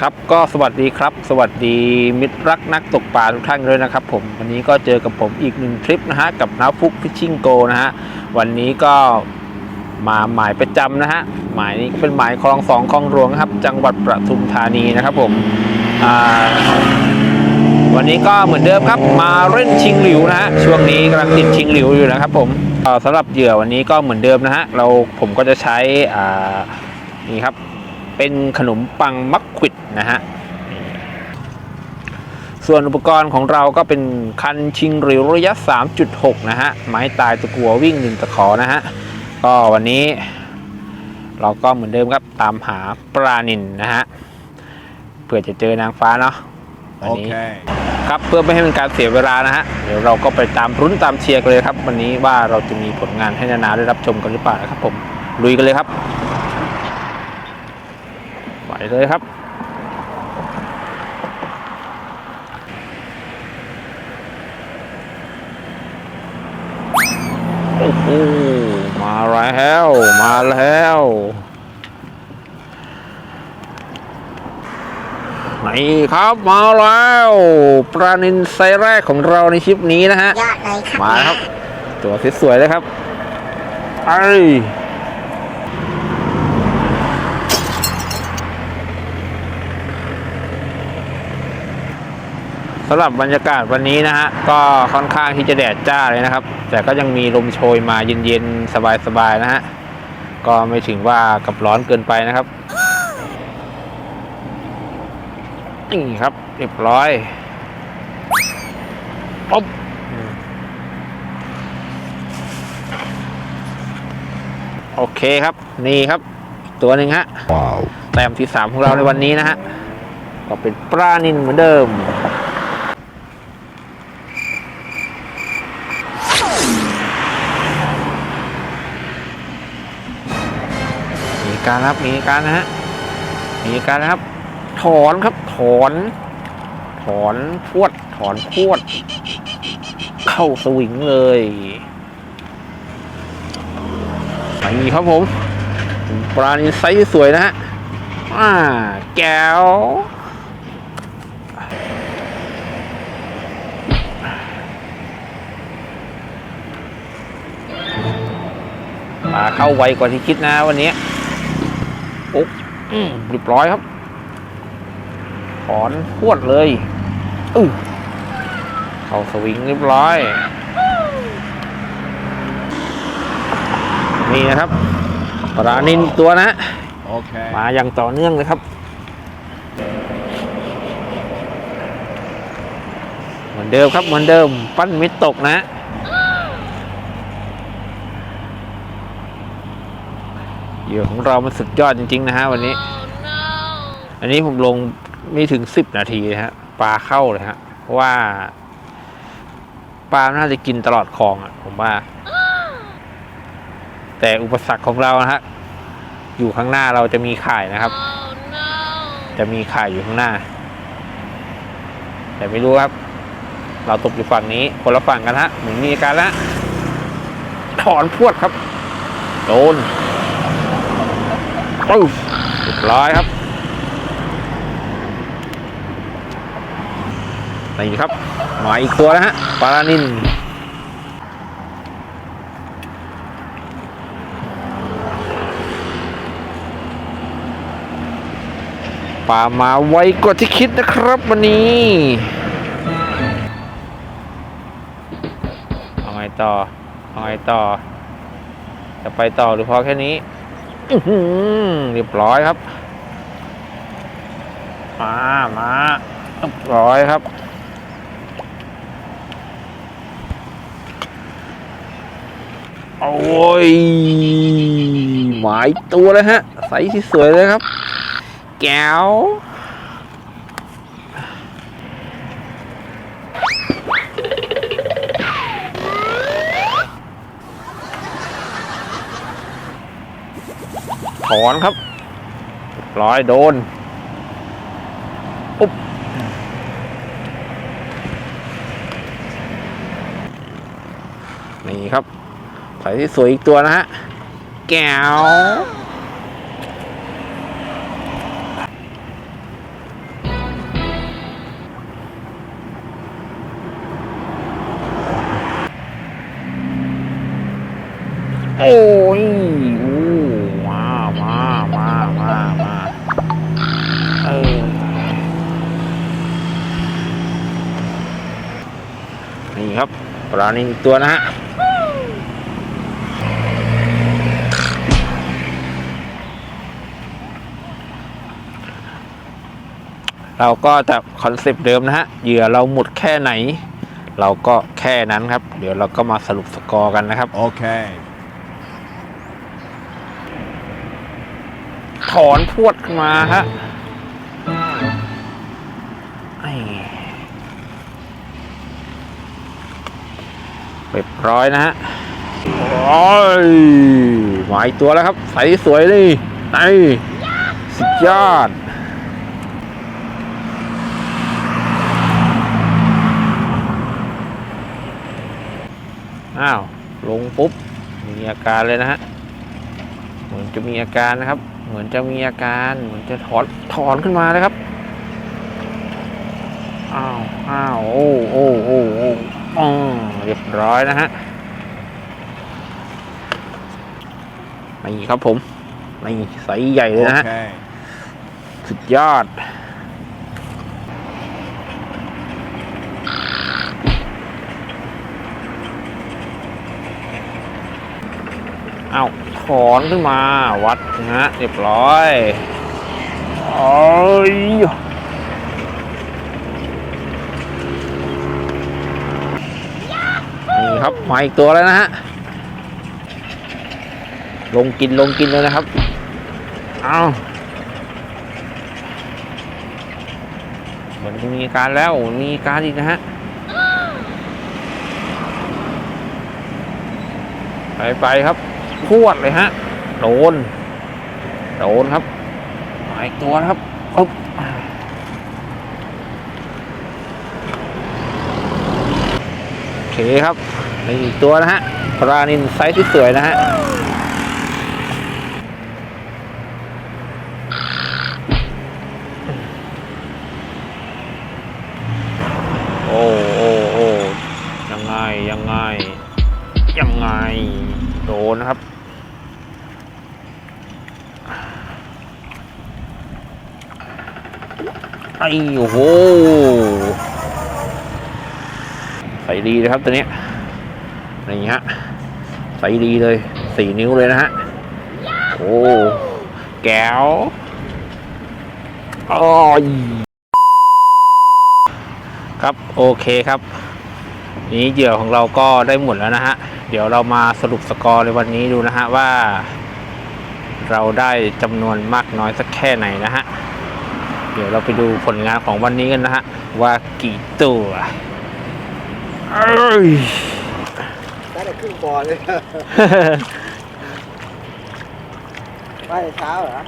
ครับก็สวัสดีครับ สวัสดีมิตรรักนักตกปลาทุกท่านเลยนะครับ ผมวันนี้ก็เจอกับผมอีกหนึ่งทริปนะฮะกับน้าฟุกฟิชชิ่งโกนะฮะวันนี้ก็มาหมายประจำนะฮะหมายนี้ก็เป็นหมายคลองสองคลองหลวงครับ จังหวัดประทุมธานีนะครับผมวันนี้ก็เหมือนเดิมครับ มาเล่นชิงหลิวนะฮะช่วงนี้กำลังติดชิงหลิวอยู่นะครับผม สำหรับเหยื่อวันนี้ก็เหมือนเดิมนะฮะเราผมก็จะใช้อ่นี่ครับเป็นขนมปังมักควิดนะฮะส่วนอุปกรณ์ของเราก็เป็นคันชิงหริวระยะ 3.6 นะฮะ ไม้ตายตะกัววิ่งหนึ่งตะขอนะฮะ ก็วันนี้ เราก็เหมือนเดิมครับตามหาปลานินนะฮะ เพื่อจะเจอนางฟ้าเนาะวันนี้ ครับเพื่อไม่ให้เป็นการเสียเวลานะฮะเดี๋ยวเราก็ไปตามรุ้นตามเชียร์กันเลยครับ วันนี้ว่าเราจะมีผลงานให้นานาได้รับชมกันหรือเปล่านะครับผมลุยกันเลยครับไปเลยครับโอ้โหมาแล้วมาแล้ว นี่ครับมาแล้วปลานินไซส์แรกของเราในคลิปนี้นะฮะยอดเลยครับมาแล้วครับ ตัวสวยๆเลยครับไอ้ยสำหรับบรรยากาศวันนี้นะฮะ ก็ค่อนข้างที่จะแดดจ้าเลยนะครับ แต่ก็ยังมีลมโชยมาเย็นๆ สบายๆ นะฮะ ก็ไม่ถึงว่ากับร้อนเกินไปนะครับ นี่ครับ เรียบร้อยป๊บโอเคครับ นี่ครับอีกตัวหนึ่งฮะ Wow. แต้มที่สามของเราในวันนี้นะฮะ ก็เป็นปลานินเหมือนเดิมมีการนะครับมีการนะฮะมีการนะครับ ถอนครับ ถอน ถอนพวด ถอนพวด เข้าสวิงเลยนี่ครับผมปลานินไซส์สวยนะฮะอ่าแก้วปลาเข้าไวกว่าที่คิดนะวันนี้ปุ๊บอืมเรียบร้อยครับ ถอนพวดเลยอือเข้าสวิงเรียบร้อย นี่นะครับปลานินอีกตัวนะ Okay. มาอย่างต่อเนื่องเลยครับ เหมือนเดิมครับเหมือนเดิม ปั้นมิดตกนะเหยื่อของเรามันสุดยอดจริง ๆ นะฮะวันนี้ อันนี้ผมลงไม่ถึงสิบนาทีนะฮะปลาเข้าเลยฮะเพราะว่าปลาน่าจะกินตลอดคลองอะ ผมว่า แต่อุปสรรคของเรานะฮะอยู่ข้างหน้าเราจะมีข่ายนะครับ จะมีข่ายอยู่ข้างหน้า แต่ไม่รู้ครับ เราตกอยู่ฝั่งนี้ คนละฝั่งกันฮะเหมือนมีการละถอนพวดครับ โดนปุ๊บเรียบร้อยครับ นี่ครับมาอีกตัวแล้วฮะปลานินปลามาไวกว่าที่คิดนะครับวันนี้เอาไงต่อเอาไงต่อ จะไปต่อหรือพอแค่นี้เรียบร้อยครับ มา มาเรียบร้อยครับ โอ้ยหมายตัวเลยฮะ ใสที่สวยเลยครับ แก้วถอนครับ ร้อยโดน อุ๊บนี่ครับ ใส่ที่สวยอีกตัวนะฮะ แก้ว โอ้ยอู้มามามามามาเออนี่ครับปลานินอีกตัวนะฮะ เราก็จะคอนเซปต์เดิมนะฮะเหยื่อเราหมดแค่ไหน เราก็แค่นั้นครับ เดี๋ยวเราก็มาสรุปสกอร์กันนะครับ Okay. ถอนพวดขึ้นมาฮะไอ้เรียบร้อยนะฮะโอ้ยหมายตัวแล้วครับ ใสสวยเลยไอ้สุดยอด อ้าว ลงปุ๊บ มีอาการเลยนะฮะ เหมือนจะมีอาการนะครับ เหมือนจะมีอาการ เหมือนจะถอน ถอนขึ้นมาเลยครับ อ้าว อ้าว โอ้ โอ้ โอ้โอ้อ๋อเรียบร้อยนะฮะนี่ครับผมนี่ไซส์ใหญ่เลยนะฮะ Okay. สุดยอด เอาถอนขึ้นมาวัดนะฮะเรียบร้อยโอ้ยนี่ครับมาอีกตัวแล้วนะฮะลงกินลงกินเลยนะครับ เอาเหมือนจะมีการแล้วมีการอีกนะฮะไปไปครับ พวดเลยฮะ โดน โดนครับหาอีกตัวครับปึ๊บโอเคครับมีอีกตัวนะฮะปลานินไซส์ที่สวยนะฮะ นครับ ไอ้โห ใส่ดีนะครับตัวเนี้ยนี่ฮะ ใส่ดีเลยสี่นิ้วเลยนะฮะ โอ้ แก้วอ้อครับ โอเคครับ นี้เหยื่อของเราก็ได้หมดแล้วนะฮะ เดี๋ยวเรามาสรุปสกอร์ในวันนี้ดูนะฮะว่า เราได้จำนวนมากน้อยสักแค่ไหนนะฮะ เดี๋ยวเราไปดูผลงานของวันนี้กันนะฮะ ว่ากี่ตัวเอ้ยได้แต่ครึ่งบ่อเลยไปเช้าเหรอ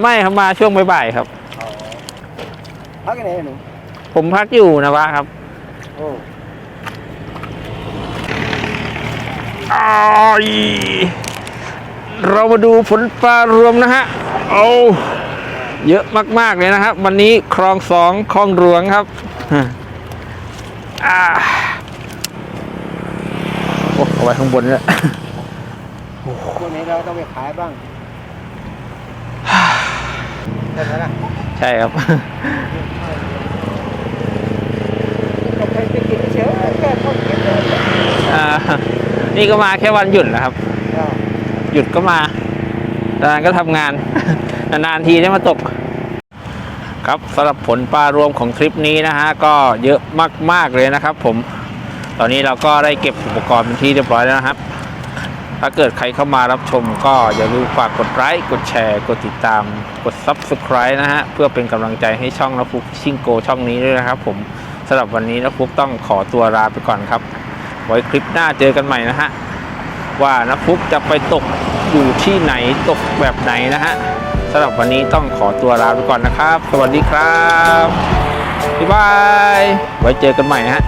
ไม่ครับมาช่วงบ่ายๆครับ อ๋อพักกันไหนหนูผมพักอยู่นะวะครับ โอ้ อ้าย เรามาดูผลปลารวมนะฮะ เอาเยอะมาก ๆ เลยนะครับ วันนี้คลองสองคลองหลวงครับอ่าโอ้เอาไว้ข้างบนเนี่ยพวกนี้เราต้องไปขายบ้างใช่ไหมล่ะใช่ครับก็ไปไปกินเฉยๆแค่เขาเก็บเลยอ่า นี่ก็มาแค่วันหยุดนะครับอ่าหยุดก็มานานๆก็ทำงาน นานๆทีได้มาตก ครับสำหรับผลปลารวมของทริปนี้นะฮะ ก็เยอะมากๆเลยนะครับ ผม ตอนนี้เราก็ได้เก็บอุปกรณ์เป็นที่เรียบร้อยแล้วนะครับ ถ้าเกิดใครเข้ามารับชมก็อย่าลืมฝากกดไลค์ กดแชร์ กดติดตาม กด Subscribe นะฮะ เพื่อเป็นกำลังใจให้ช่องนฟุกชิงโกช่องนี้ด้วยนะครับ ผมสำหรับวันนี้นฟุกต้องขอตัวลาไปก่อนครับ ไว้คลิปหน้าเจอกันใหม่นะฮะ ว่านฟุกจะไปตกอยู่ที่ไหนตกแบบไหนนะฮะสำหรับวันนี้ต้องขอตัวลาไปก่อนนะครับ สวัสดีครับบ๊ายบาย ไว้เจอกันใหม่นะฮะ